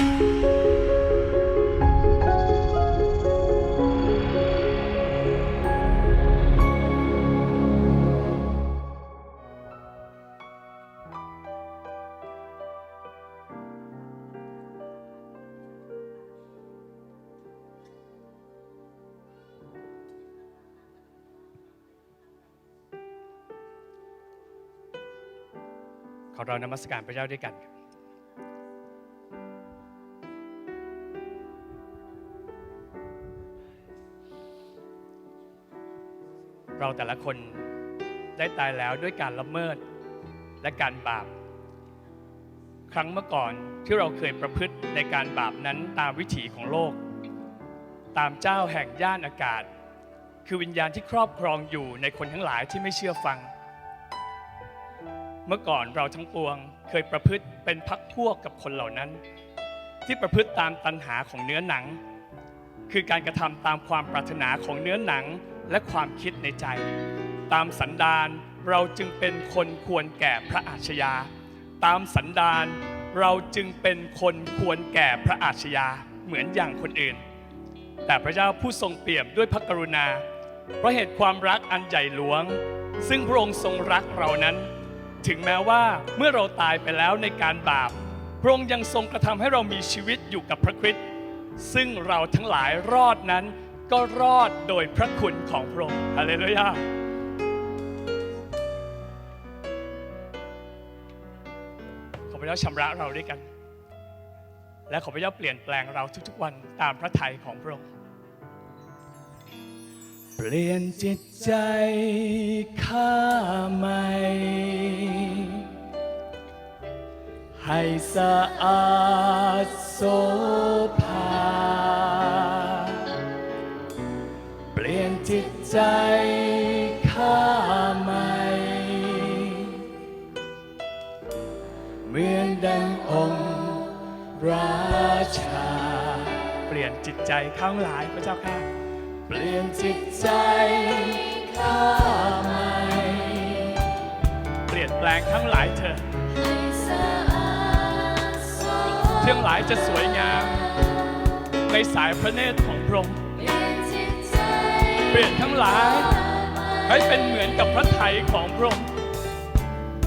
ขอเรานมัสการพระเจ้าด้วยกันครับ เราแต่ละคนได้ตายแล้วด้วยการละเมิดและการบาป ครั้งเมื่อก่อนที่เราเคยประพฤติในการบาปนั้นตามวิถีของโลก ตามเจ้าแห่งย่านอากาศ คือวิญญาณที่ครอบครองอยู่ในคนทั้งหลายที่ไม่เชื่อฟัง เมื่อก่อนเราทั้งปวงเคยประพฤติเป็นพักพวกกับคนเหล่านั้น ที่ประพฤติตามตัณหาของเนื้อหนัง คือการกระทำตามความปรารถนาของเนื้อหนัง และความคิดในใจ ตามสันดานเราจึงเป็นคนควรแก่พระอาชญา ตามสันดานเราจึงเป็นคนควรแก่พระอาชญาเหมือนอย่างคนอื่น แต่พระเจ้าผู้ทรงเปี่ยมด้วยพระกรุณา เพราะเหตุความรักอันใหญ่หลวง ซึ่งพระองค์ทรงรักเรานั้น ถึงแม้ว่าเมื่อเราตายไปแล้วในการบาป พระองค์ยังทรงกระทำให้เรามีชีวิตอยู่กับพระคริสต์ซึ่งเราทั้งหลายรอดนั้น ก็รอดโดยพระคุณของพระองค์ฮาเลลูยาขอพระเจ้าชำระเราด้วยกัน และขอพระเจ้าเปลี่ยนแปลงเราทุกๆวันตามพระทัยของพระองค์ เปลี่ยนจิตใจข้าใหม่ ให้สะอาดโสภ ใจข้าใหม่ เหมือนดังองค์ราชา เปลี่ยนจิตใจข้างหลายพระเจ้าค่ะ เปลี่ยนจิตใจข้าใหม่ เปลี่ยนแปลงทั้งหลายเถอะเที่ยงหลายจะสวยงาม ในสายพระเนตรของพระองค์ เปลี่ยนทั้งหลาย ให้เป็นเหมือนกับพระไถยของพระองค์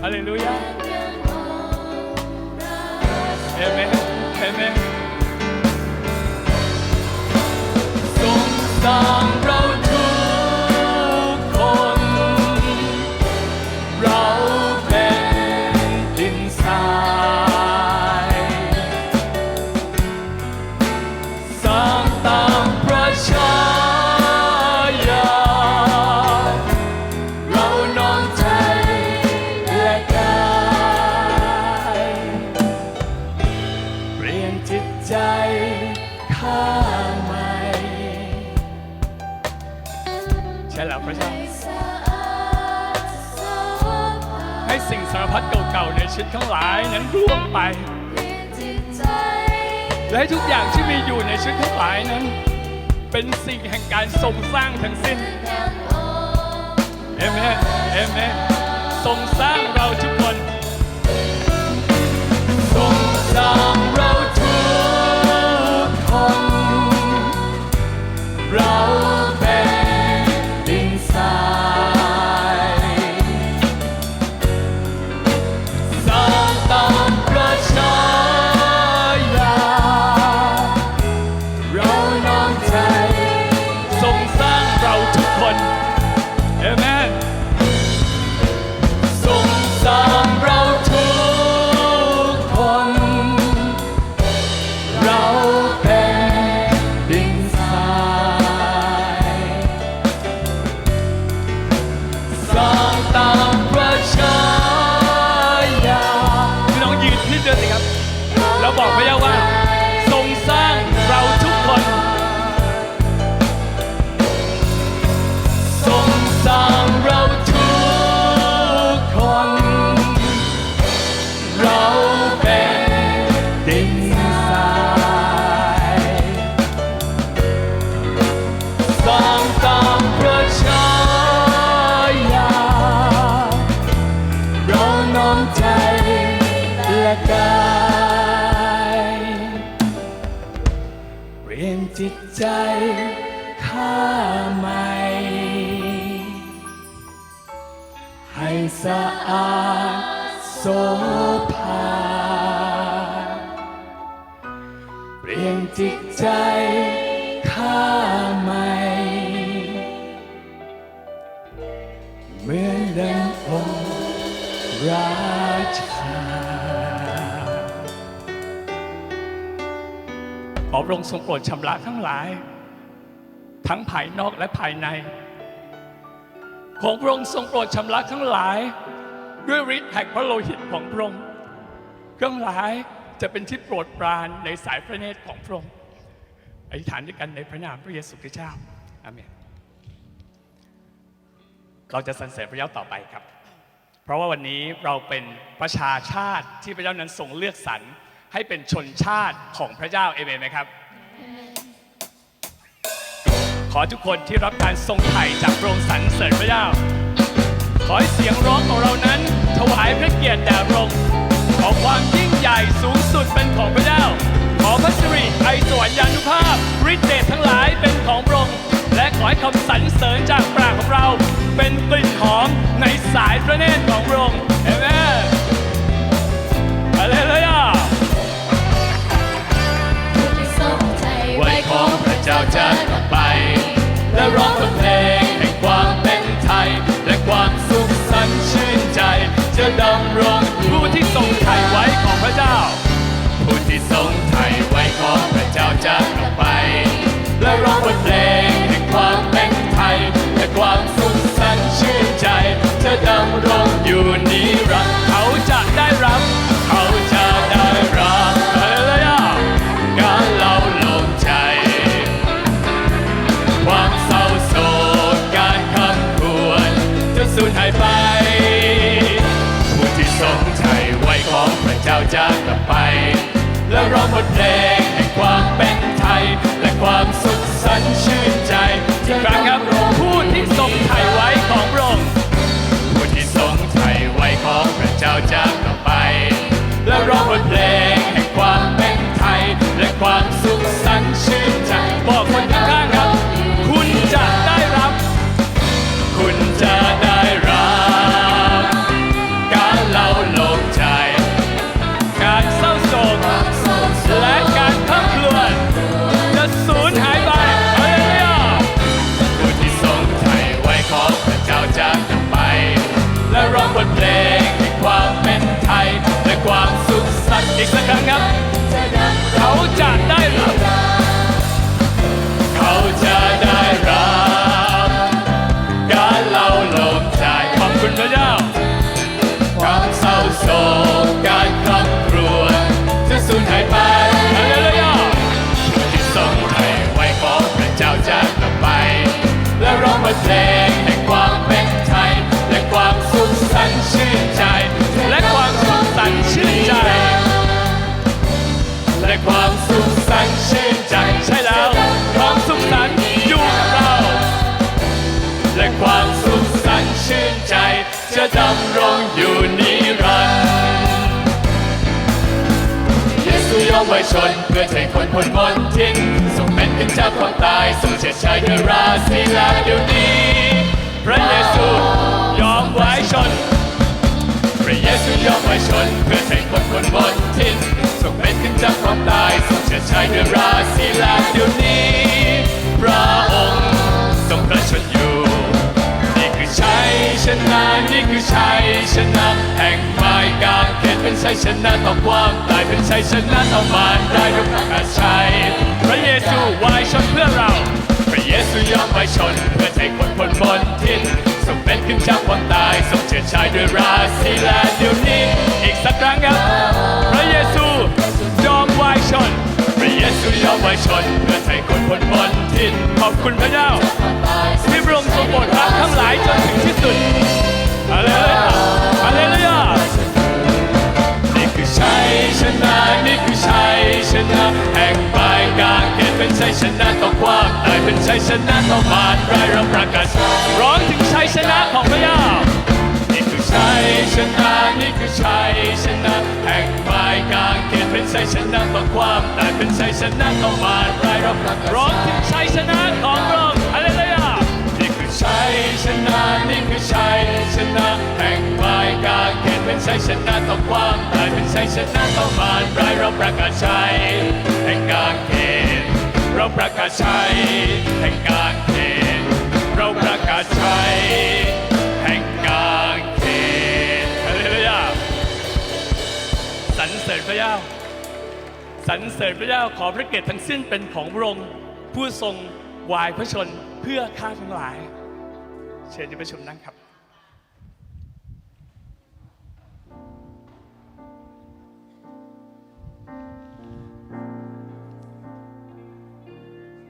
ฮาเลลูยาเอเมนเอเมนทรงสร้าง ข้าใหม่ใช่แล้วพระเจ้า ให้สิ่งสารพัดเก่าๆในชีวิตทั้งหลายนั้นร่วงไป และให้ทุกอย่างที่มีอยู่ในชีวิตทั้งหลายนั้น เป็นสิ่งแห่งการทรงสร้างทั้งสิ้นเอเมนเอเมนทรงสร้างเราทุกคน ทรงสร้างเรา เรา เปลี่ยนจิตใจข้าใหม่ เหมือนดังองค์ราชาขอพระองค์ทรงโปรดชำระทั้งหลาย ทั้งภายนอกและภายใน ขอพระองค์ทรงโปรดชำระทั้งหลาย ด้วยฤทธิ์แห่งพระโลหิตของพระองค์ทั้งหลาย จะเป็นที่โปรดปรานในสายพระเนตรของพระองค์อธิษฐานด้วยกันในพระนามพระเยซูคริสต์เจ้าอาเมนเราจะสรรเสริญพระเจ้าต่อไปครับ เพราะว่าวันนี้เราเป็นประชาชาติที่พระเจ้านั้นทรงเลือกสรรให้เป็นชนชาติของพระเจ้าเอเมนไหมครับ ขอทุกคนที่รับการทรงไถ่จากพระองค์สรรเสริญพระเจ้า ขอให้เสียงร้องของเรานั้น ถวายพระเกียรติแด่พระองค์ขอความยิ่ง ใหญ่สูงสุดเป็นของพระเจ้า ขอพระสิริไอสวรรยานุภาพฤทธิ์เดชทั้งหลายเป็นของพระองค์และขอให้คำสรรเสริญจากปากของเรา เป็นกลิ่นหอมในสายพระเนตรของพระองค์เอเมนฮาเลลูยาไว้ของพระเจ้าจะกลับไป และร้อง ทรงไถ่ไว้ของพระเจ้าจะกลับไป และร้องบทเพลงแห่งความเป็นไทยและความสุขสันต์ชื่นใจจะดำรงอยู่นิรันดร์เขาจะได้รับ เขาจะได้รับฮาเลลูยาการเล่าลงใจ ความเศร้าโศกการคำควญจะสูญหายไปผู้ที่ทรงไถ่ไว้ของพระเจ้าจะกลับไป และ และร้องบทเพลงแห่งความเป็นไทย และความสุขสันต์ชื่นใจ และความสุขสันต์ชื่นใจ และความสุขสันต์ชื่นใจใช่แล้ว ความสุขสันต์อยู่กับเรา และความสุขสันต์ชื่นใจ จะดำรงอยู่นิรันดร์เยซูยอมไว้ชนเพื่อให้คนพ้นมนทินทรง เป็นขึ้นจากความตายทรงเฉิดฉายด้วยราศีและเดี๋ยวนี้ พระเยซูยอมไว้ชน พระเยซูยอมไว้ชน เพื่อให้คนคนบนทินทรงเป็นขึ้นจากความตายทรงเฉิดฉายด้วยราศีและเดี๋ยวนี้ พระองค์ทรงพระชนอยู่ นี่คือชัยชนะนี่คือชัยชนะแห่งไม้กางเขน เป็นชัยชนะต่อความตายเป็นชัยชนะต่อมารได้ด้วยพระกาชัยพระเยซูวายชนเพื่อเรา พระเยซูยอมไว้ชนเพื่อให้คนพ้นมนทินทรงเป็นขึ้นจากความตายทรงเฉิดฉายด้วยราศีและเดี๋ยวนี้อีกสักครั้งครับ พระเยซูยอมไว้ชน พระเยซูยอมไว้ชนเพื่อให้คนพ้นมนทินขอบคุณพระเจ้าที่พระองค์ทรงโปรดรับทั้งหลายจนถึงที่สุดฮาเลลูยาฮาเลลูยา ชัยชนะนี่คือชัยชนะแห่งปลายกางเขนเป็นชัยชนะต่อความตายเป็นชัยชนะต่อมารร้ายเราประกาศร้องถึงชัยชนะของพระเจ้านี่คือชัยชนะนี่คือชัยชนะแห่งไม้กางเขนเป็นชัยชนะต่อความตายเป็นชัยชนะต่อมารร้ายเราประกาศร้องถึงชัยชนะของพระองค์อะไรเลยอะ ชัยชนะนี่คือชัยชนะแห่งไม้กาเขนเป็นชัยชนะต่อความตายเป็นชัยชนะต่อมารร้ายเราประกาศชัยแห่งกาเขนเราประกาศชัยแห่งกาเขนเราประกาศชัยแห่งกาเขนฮาเลลูยาสรรเสริญพระเจ้าสรรเสริญพระเจ้าขอพระเกียรติทั้งสิ้นเป็นของพระองค์ผู้ทรงวายพระชนเพื่อข้าทั้งหลาย เชิญที่ประชุมนั่งครับ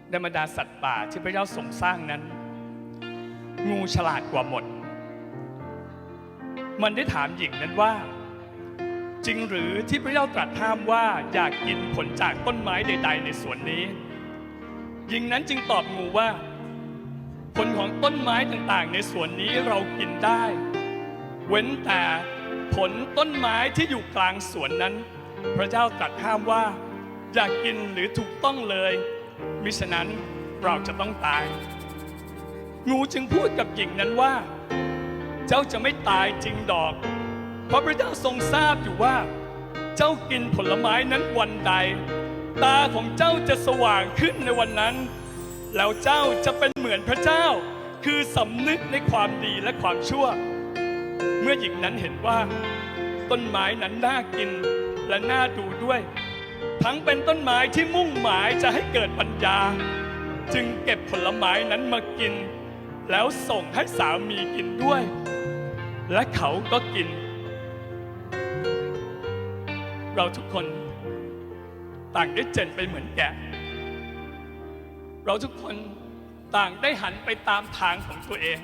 ในบรรดาสัตว์ป่าที่พระเจ้าทรงสร้างนั้น งูฉลาดกว่าหมด มันได้ถามหญิงนั้นว่า จริงหรือที่พระเจ้าตรัสห้ามว่าอยากกินผลจากต้นไม้ใด ๆ ในสวนนี้ หญิงนั้นจึงตอบงูว่า ผลของต้นไม้ต่างๆ ในสวนนี้เรากินได้ เว้นแต่ผลต้นไม้ที่อยู่กลางสวนนั้น พระเจ้าตรัสห้ามว่า อย่ากกินหรือถูกต้องเลย มิฉะนั้นเราจะต้องตาย งูจึงพูดกับหญิงนั้นว่า เจ้าจะไม่ตายจริงดอก เพราะพระเจ้าทรงทราบอยู่ว่า เจ้ากินผลไม้นั้นวันใด ตาของเจ้าจะสว่างขึ้นในวันนั้น แล้วเจ้าจะเป็นเหมือนพระเจ้า คือสำนึกในความดีและความชั่ว เมื่อหญิงนั้นเห็นว่า ต้นไม้นั้นน่ากินและน่าดูด้วย ทั้งเป็นต้นไม้ที่มุ่งหมายจะให้เกิดปัญญา จึงเก็บผลไม้นั้นมากิน แล้วส่งให้สามีกินด้วย และเขาก็กิน เราทุกคนต่างได้เจนไปเหมือนแกะ เราทุกคนต่างได้หันไปตามทางของตัวเอง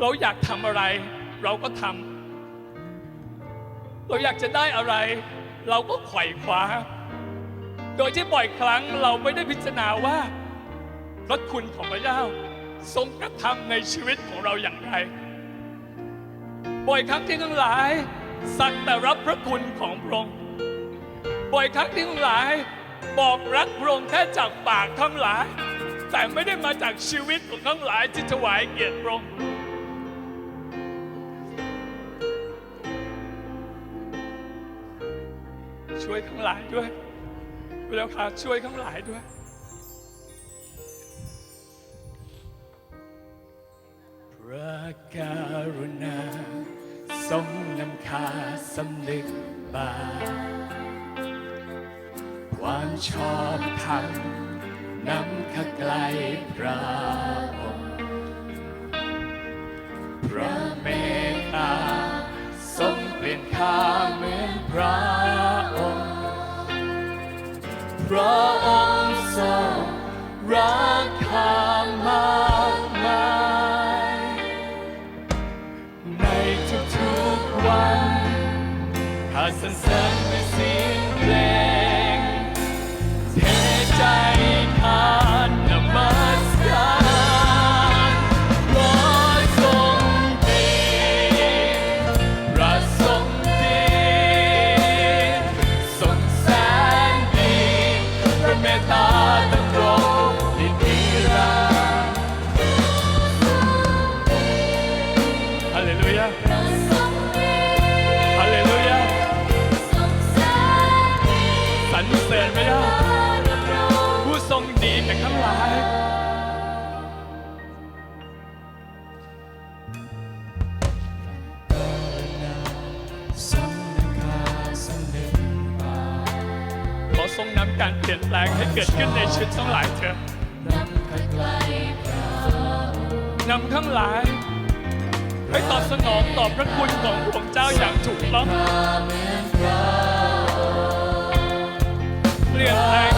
เราอยากทำอะไร เราก็ทำเราอยากจะได้อะไร เราก็ไขว่คว้า โดยที่บ่อยครั้งเราไม่ได้พิจารณาว่าพระคุณของพระเจ้าทรงกระทำในชีวิตของเราอย่างไร บ่อยครั้งที่ทั้งหลาย สักแต่รับพระคุณของพระองค์ บ่อยครั้งที่ทั้งหลาย บอกรักพระองค์แค่จากปากทั้งหลาย แต่ไม่ได้มาจากชีวิตของทั้งหลายที่ถวายเกียรติพระองค์ช่วยทั้งหลายด้วยพระเจ้าค่ะช่วยทั้งหลายด้วยพระกรุณาทรงนำคาสำนึกบาป ความชอบธรรมนำข้าไกลพระองค์พระเมตตาทรงเปลี่ยนข้าเหมือนพระองค์พระองค์ทรงรักข้ามากมายในทุกๆวันข้าสรรเสริญ นทั้งหลายเถอะนำทั้งหลายให้ตอบสนองต่อพระคุณของพระองค์เจ้าอย่างถูกต้องเปลี่ยนแปลง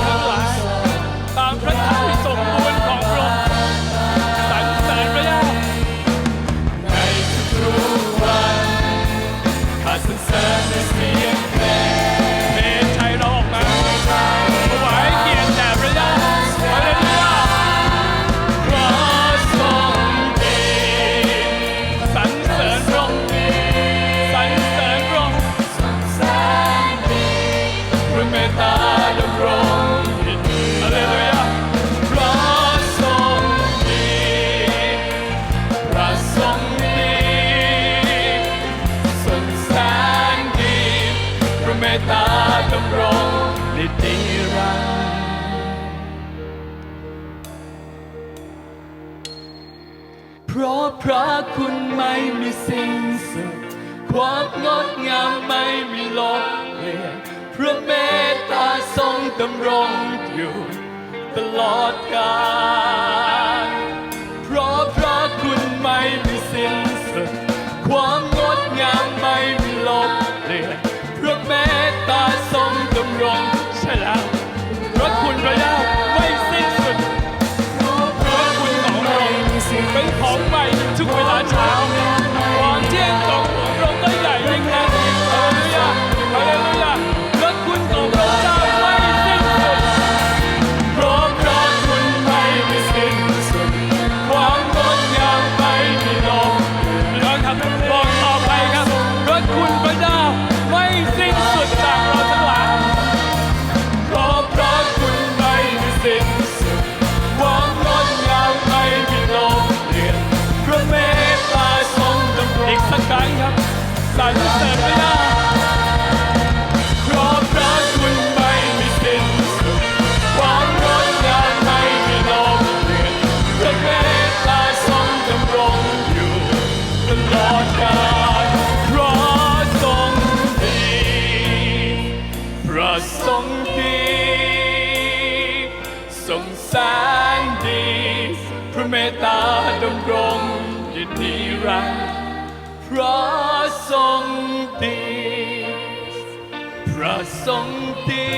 ทรงดี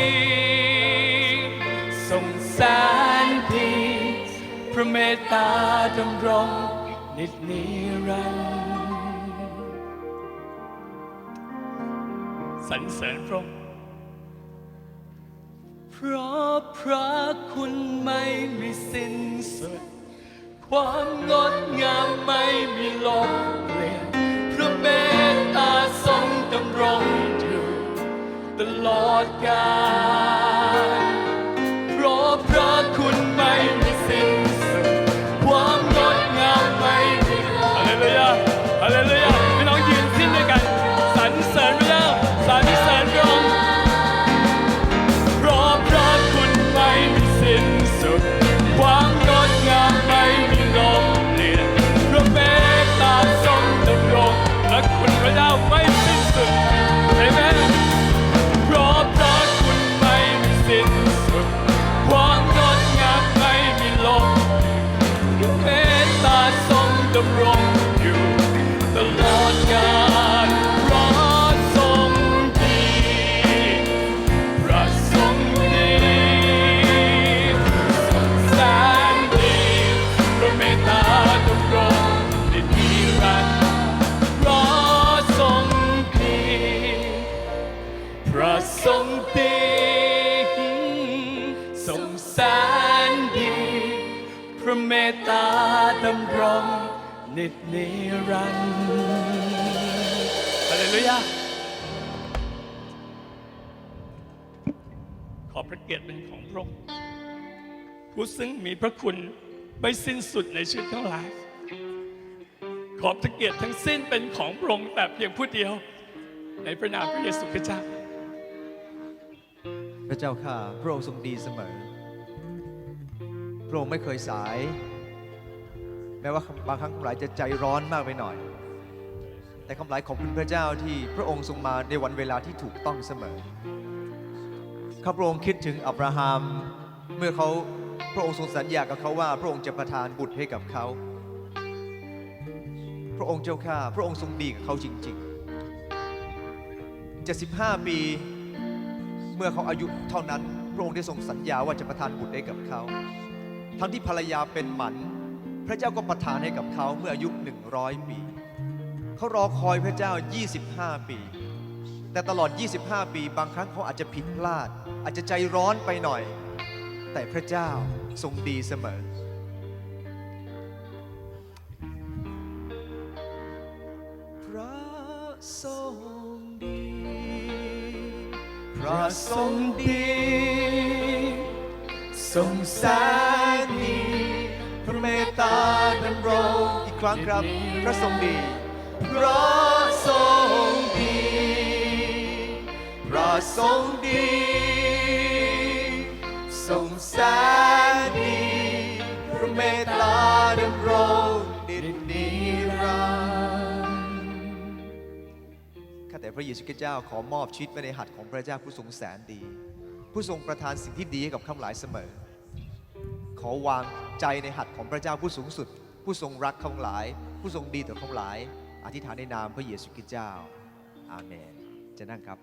ทรงแสนดีพระเมตตาดำรงนิจนิรันดร์สรรเสริญพระองค์เพราะพระคุณไม่มีสิ้นสุด ความงดงามไม่มีลบเปลี่ยนพระเมตตาทรงดำรง อยู่ต ตตาดำรงนิจนิรันดร์ฮาเลลูยาขอพระเกียรติเป็นของพระองค์ผู้ซึ่งมีพระคุณไม่สิ้นสุดในชีวิตทั้งหลาย ขอพระเกียรติทั้งสิ้นเป็นของพระองค์แต่เพียงผู้เดียว ในพระนามพระเยซูคริสต์เจ้า พระเจ้าข้าพระองค์ทรงดีเสมอ พระองค์ไม่เคยสายแม้ว่าบางครั้งคำหลายจะใจร้อนมากไปหน่อย แต่คำหลายขอบคุณพระเจ้าที่พระองค์ทรงมาในวันเวลาที่ถูกต้องเสมอข้าพระองค์คิดถึงอับราฮัมเมื่อเขาพระองค์ทรงสัญญากับเขาว่า พระองค์จะประทานบุตรให้กับเขา พระองค์เจ้าข้าพระองค์ทรงดีกับเขาจริงๆ 75 ปี เมื่อเขาอายุเท่านั้น พระองค์ได้ทรงสัญญาว่าจะประทานบุตรให้กับเขา ทั้งที่ภรรยาเป็นหมัน พระเจ้าก็ประทานให้กับเขาเมื่ออายุ 100 ปี เขารอคอยพระเจ้า 25 ปี แต่ตลอด 25 ปี บางครั้งเขาอาจจะผิดพลาด อาจจะใจร้อนไปหน่อย แต่พระเจ้าทรงดีเสมอ พระทรงดี พระทรงดี ทรงแสนดี เมตตาดำรงอีกครั้งครับพระทรงดีพระทรงดีพระทรงดีทรงแสนดีพระเมตตาดำรงดินนิรันดร์ข้าแต่พระเยซูคริสต์เจ้าขอมอบชีวิตไว้ในหัตถ์ของพระเจ้าผู้ทรงแสนดี ผู้ทรงประทานสิ่งที่ดีให้กับข้าหลายเสมอ ขอวางใจในหัตถ์ของพระเจ้าผู้สูงสุด ผู้ทรงรักข้าพเจ้าผู้ทรงดีต่อข้าพเจ้าอธิษฐานในนามพระเยซูคริสต์เจ้า อาเมน จะนั่งครับ